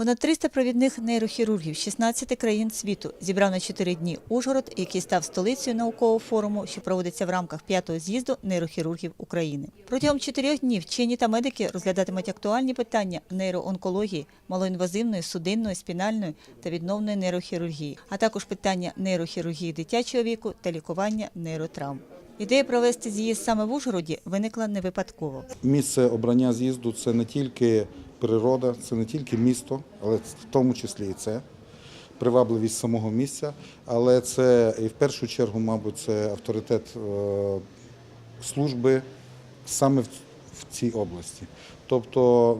Понад 300 провідних нейрохірургів з 16 країн світу зібрав на 4 дні Ужгород, який став столицею наукового форуму, що проводиться в рамках п'ятого з'їзду нейрохірургів України. Протягом чотирьох днів вчені та медики розглядатимуть актуальні питання нейроонкології, малоінвазивної, судинної, спінальної та відновної нейрохірургії, а також питання нейрохірургії дитячого віку та лікування нейротравм. Ідея провести з'їзд саме в Ужгороді виникла не випадково. Місце обрання з'їзду це не тільки природа, це не тільки місто, але в тому числі і це привабливість самого місця, але це і в першу чергу, мабуть, це авторитет е, служби саме в, цій області. Тобто,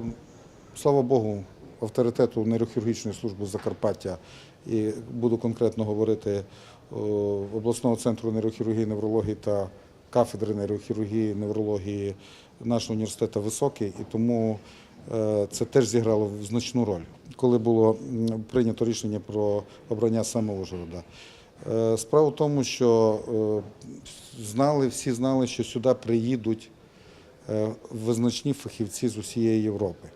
слава Богу, авторитету нейрохірургічної служби Закарпаття, і буду конкретно говорити е, обласного центру нейрохірургії, неврології та кафедри нейрохірургії, неврології нашого університету високий, і тому це теж зіграло значну роль, коли було прийнято рішення про обрання саме Ужгорода. Е, Справа в тому, що е, знали, всі знали, що сюди приїдуть е, визначні фахівці з усієї Європи.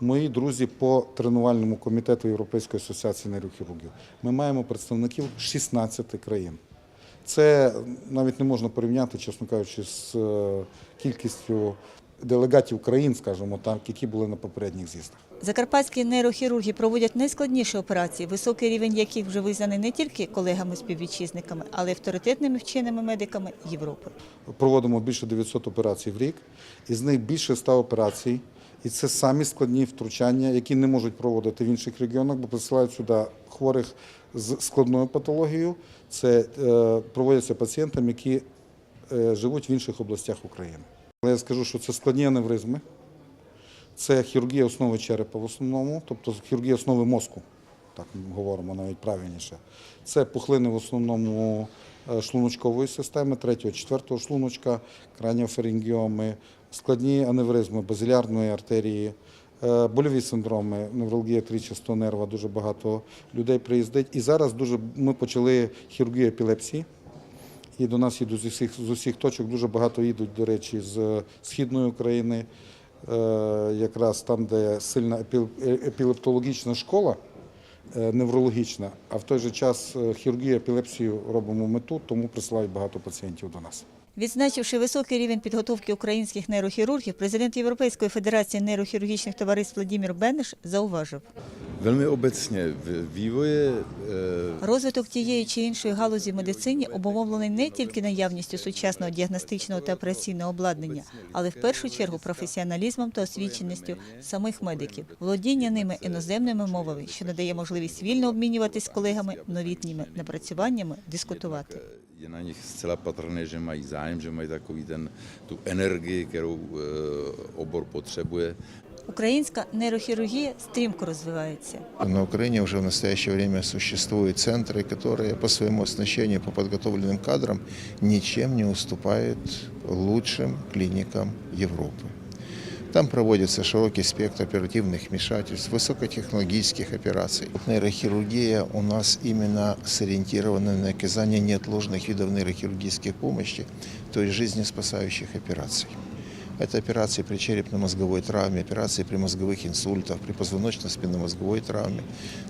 Мої друзі по тренувальному комітету Європейської асоціації нейрохірургів. Ми маємо представників 16 країн. Це навіть не можна порівняти, чесно кажучи, з е, кількістю делегатів країн, скажімо так, які були на попередніх з'їздах. Закарпатські нейрохірурги проводять найскладніші операції, високий рівень яких вже визнаний не тільки колегами-співвітчизниками, але й авторитетними вченими медиками Європи. Проводимо більше 900 операцій в рік, із них більше 100 операцій. І це самі складні втручання, які не можуть проводити в інших регіонах, бо присилають сюди хворих з складною патологією. Це е, проводяться пацієнтам, які е, живуть в інших областях України. Але я скажу, що це складні аневризми, це хірургія основи черепа в основному, тобто хірургія основи мозку, так ми говоримо навіть правильніше. Це пухлини в основному е, шлуночкової системи, третього, четвертого шлуночка, краніофарингіоми, складні аневризми базилярної артерії, е, больові синдроми, невралгія трічастого нерва, дуже багато людей приїздить. І зараз дуже ми почали хірургію епілепсії. І до нас їдуть з усіх, з усіх точок. Дуже багато їдуть, до речі, з східної України, е, якраз там, де сильна е- епілептологічна школа, е, неврологічна, а в той же час е, хірургію епілепсію робимо мету, тому присилають багато пацієнтів до нас. Відзначивши високий рівень підготовки українських нейрохірургів, президент Європейської федерації нейрохірургічних товариств Владимир Бенеш зауважив, Obecně v eh, розвиток тієї чи іншої галузі в медицині обумовлений не тільки наявністю сучасного діагностичного та операційного обладнання, але в першу чергу професіоналізмом та освіченістю самих медиків, володіння ними іноземними мовами, що надає можливість вільно обмінюватись з колегами новітніми напрацюваннями, дискутувати. je na nich zcela patrné, že mají zájem, že mají takový ten, tu energii, kterou eh, obor potřebuje. Українська нейрохірургія стрімко розвивається. На Украине уже в настоящее время существуют центры, которые по своему оснащению, по подготовленным кадрам ничем не уступают лучшим клиникам Европы. Там проводится широкий спектр оперативных вмешательств, высокотехнологических операций. Нейрохирургия у нас именно сориентирована на оказание неотложных видов нейрохирургической помощи, то есть жизнеспасающих операций. Это операции при черепно-мозговой травме, операции при мозговых инсультах, при позвоночно-спинномозговой травме.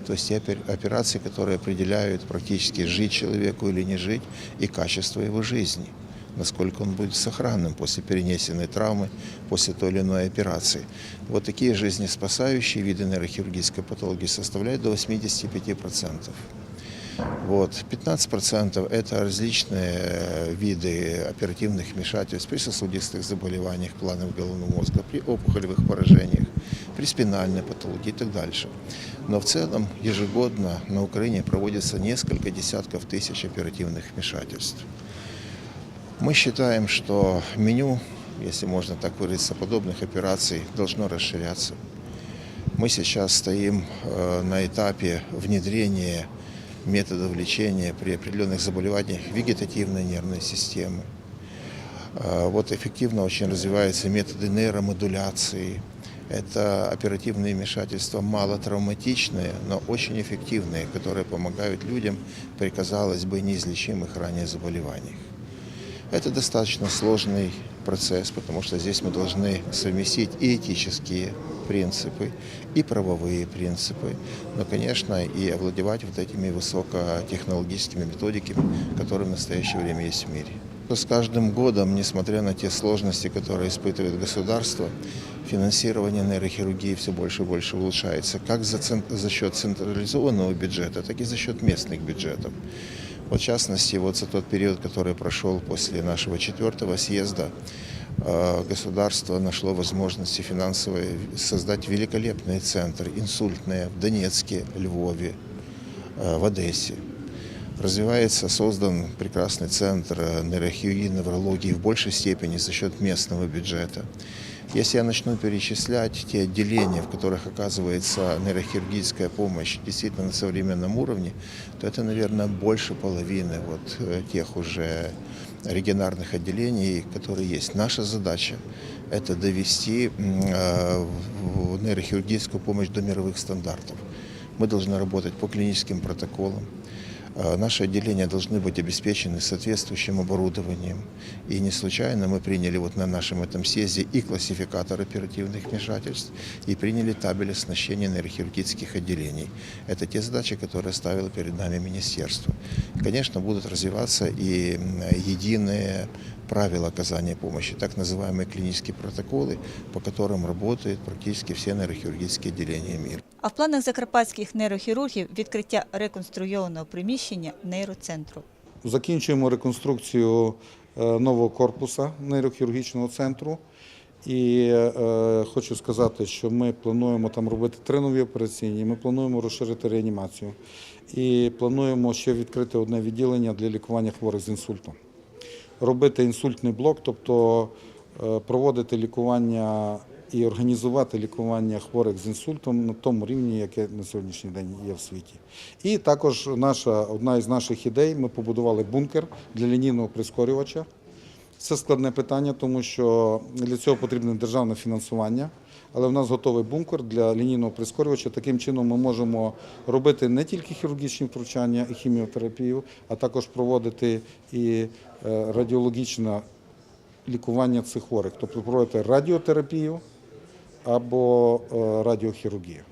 То есть те опер- операции, которые определяют практически жить человеку или не жить и качество его жизни насколько он будет сохранным после перенесенной травмы, после той или иной операции. Вот такие жизнеспасающие виды нейрохирургической патологии составляют до 85%. Вот. 15% это различные э, виды оперативных вмешательств при сосудистых заболеваниях планов головного мозга, при опухолевых поражениях, при спинальной патологии и так дальше. Но в целом ежегодно на Украине проводится несколько десятков тысяч оперативных вмешательств. Мы считаем, что меню, если можно так выразиться, подобных операций должно расширяться. Мы сейчас стоим э, на этапе внедрения методов лечения при определенных заболеваниях вегетативной нервной системы. Э, Вот эффективно очень развиваются методы нейромодуляции. Это оперативные вмешательства малотравматичные, но очень эффективные, которые помогают людям при, казалось бы, неизлечимых ранее заболеваниях. Это достаточно сложный процесс, потому что здесь мы должны совместить и этические принципы, и правовые принципы, но, конечно, и овладевать вот этими высокотехнологическими методиками, которые в настоящее время есть в мире. С каждым годом, несмотря на те сложности, которые испытывает государство, финансирование нейрохирургии все больше и больше улучшается, как за, за счет централизованного бюджета, так и за счет местных бюджетов. Вот в частности, вот за тот период, который прошел после нашего четвертого съезда, э, государство нашло возможности финансовые создать великолепные центры, инсультные в Донецке, Львове, э, в Одессе. Развивается, создан прекрасный центр э, нейрохирургии, неврологии в большей степени за счет местного бюджета. Если я начну перечислять те отделения, в которых оказывается нейрохирургическая помощь действительно на современном уровне, то это, наверное, больше половины вот э, тех уже регионарных отделений, которые есть. Наша задача – это довести э, нейрохирургическую помощь до мировых стандартов. Мы должны работать по клиническим протоколам. Э, Наши отделения должны быть обеспечены соответствующим оборудованием. И не случайно мы приняли вот на нашем этом съезде и классификатор оперативных вмешательств, и приняли табель оснащения нейрохирургических отделений. Это те задачи, которые ставило перед нами министерство. Конечно, будут развиваться и м, единые правила оказания помощи, так называемые клинические протоколы, по которым работают практически все нейрохирургические отделения мира. А в планах закарпатських нейрохірургів відкриття реконструйованого приміщення нейроцентру. Закінчуємо реконструкцію е, нового корпуса нейрохірургічного центру. І е, хочу сказати, що ми плануємо там робити три нові операційні. Ми плануємо розширити реанімацію. І плануємо ще відкрити одне відділення для лікування хворих з інсультом. Робити інсультний блок, тобто е, проводити лікування і організувати лікування хворих з інсультом на тому рівні, яке на сьогоднішній день є в світі. І також наша одна із наших ідей, ми побудували бункер для лінійного прискорювача. Це складне питання, тому що для цього потрібне державне фінансування. Але в нас готовий бункер для лінійного прискорювача. Таким чином ми можемо робити не тільки хірургічні втручання і хіміотерапію, а також проводити і е, радіологічне лікування цих хворих, тобто проводити радіотерапію або е, радіохірургію.